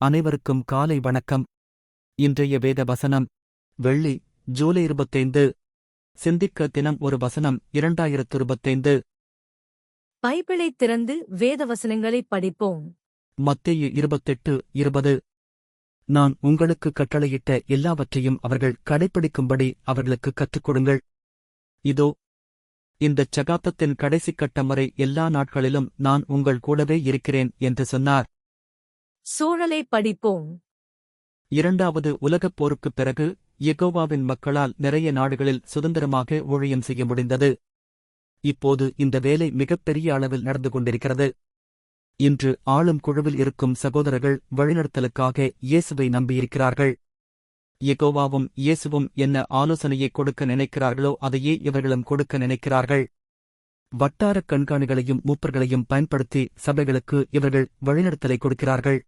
அனைவருக்கும் காலை வணக்கம். இன்றைய வேத வசனம் வெள்ளி ஜூலை இருபத்தைந்து. சிந்திக்க தினம் ஒரு வசனம் இரண்டாயிரத்து இருபத்தைந்து. பைபிளைத் திறந்து வேத வசனங்களை படிப்போம். மத்தேயு இருபத்தெட்டு இருபது. நான் உங்களுக்கு கட்டளையிட்ட எல்லாவற்றையும் அவர்கள் கடைப்பிடிக்கும்படி அவர்களுக்கு கற்றுக் கொடுங்கள் இதோ இந்தச் சகாப்தத்தின் கடைசிக் கட்டம் வரை எல்லா நாட்களிலும் நான் உங்கள் கூடவே இருக்கிறேன் என்று சொன்னார். சூழலை படிப்போம். இரண்டாவது உலகப் போருக்குப் பிறகு எகோவாவின் மக்களால் நிறைய நாடுகளில் சுதந்திரமாக ஊழியம் செய்ய முடிந்தது. இப்போது இந்த வேலை மிகப்பெரிய அளவில் நடந்து கொண்டிருக்கிறது. இன்று ஆளும் குழுவில் இருக்கும் சகோதரர்கள் வழிநடத்தலுக்காக இயேசுவை நம்பியிருக்கிறார்கள். எகோவாவும் இயேசுவும் என்ன ஆலோசனையை கொடுக்க நினைக்கிறார்களோ அதையே இவர்களும் கொடுக்க நினைக்கிறார்கள். வட்டாரக் கண்காணிகளையும் மூப்பர்களையும் பயன்படுத்தி சபைகளுக்கு இவர்கள் வழிநடத்தலை கொடுக்கிறார்கள்.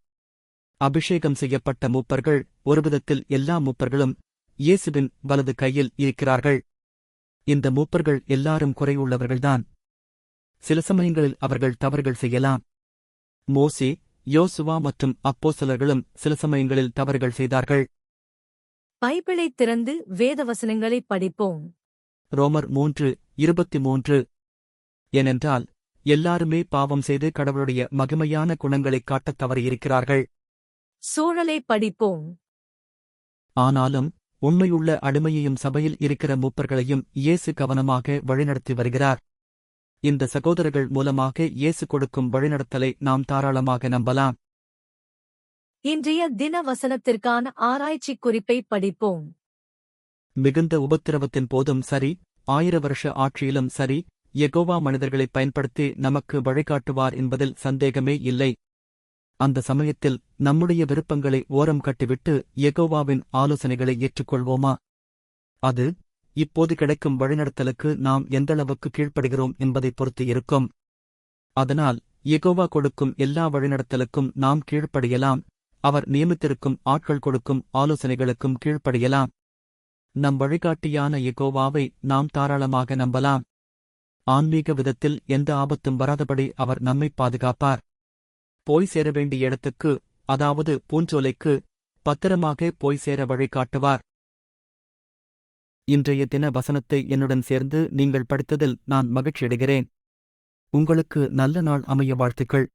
அபிஷேகம் செய்யப்பட்ட மூப்பர்கள் ஒருவிதத்தில் எல்லா மூப்பர்களும் இயேசுவின் வலது கையில் இருக்கிறார்கள். இந்த மூப்பர்கள் எல்லாரும் குறையுள்ளவர்கள்தான் சில சமயங்களில் அவர்கள் தவறுகள் செய்யலாம். மோசே யோசுவா மற்றும் அப்போஸ்தலர்களும் சில சமயங்களில் தவறுகள் செய்தார்கள். பைபிளைத் திறந்து வேத வசனங்களை படிப்போம். ரோமர் மூன்று இருபத்தி மூன்று. ஏனென்றால் எல்லாருமே பாவம் செய்து கடவுளுடைய மகிமையான குணங்களைக் காட்டத் தவறியிருக்கிறார்கள். சூழலை படிப்போம். ஆனாலும் உண்மையுள்ள அடிமையையும் சபையில் இருக்கிற மூப்பர்களையும் இயேசு கவனமாக வழிநடத்தி வருகிறார். இந்த சகோதரர்கள் மூலமாக இயேசு கொடுக்கும் வழிநடத்தலை நாம் தாராளமாக நம்பலாம். இன்றைய தின வசனத்திற்கான ஆராய்ச்சி குறிப்பை படிப்போம். மிகுந்த உபத்திரவத்தின் போதும் சரி ஆயிர வருஷ ஆட்சியிலும் சரி யெகோவா மனிதர்களை பயன்படுத்தி நமக்கு வழிகாட்டுவார் என்பதில் சந்தேகமே இல்லை. அந்த சமயத்தில் நம்முடைய விருப்பங்களை ஓரம் கட்டிவிட்டு எகோவாவின் ஆலோசனைகளை ஏற்றுக்கொள்வோமா? அது இப்போது கிடைக்கும் வழிநடத்தலுக்கு நாம் எந்தளவுக்கு கீழ்ப்படுகிறோம் என்பதைப் பொறுத்து இருக்கும். அதனால் எகோவா கொடுக்கும் எல்லா வழிநடத்தலுக்கும் நாம் கீழ்ப்படியலாம். அவர் நியமித்திருக்கும் ஆட்கள் கொடுக்கும் ஆலோசனைகளுக்கும் கீழ்ப்படியலாம். நம் வழிகாட்டியான எகோவாவை நாம் தாராளமாக நம்பலாம். ஆன்மீக விதத்தில் எந்த ஆபத்தும் வராதபடி அவர் நம்மை பாதுகாப்பார். போய் சேர வேண்டிய இடத்துக்கு அதாவது பூஞ்சோலைக்கு பத்திரமாக போய் சேர வழிகாட்டுவார் இன்றைய தின வசனத்தை என்னுடன் சேர்ந்து நீங்கள் படித்ததில் நான் மகிழ்ச்சியடைகிறேன். உங்களுக்கு நல்ல நாள் அமைய வாழ்த்துக்கள்.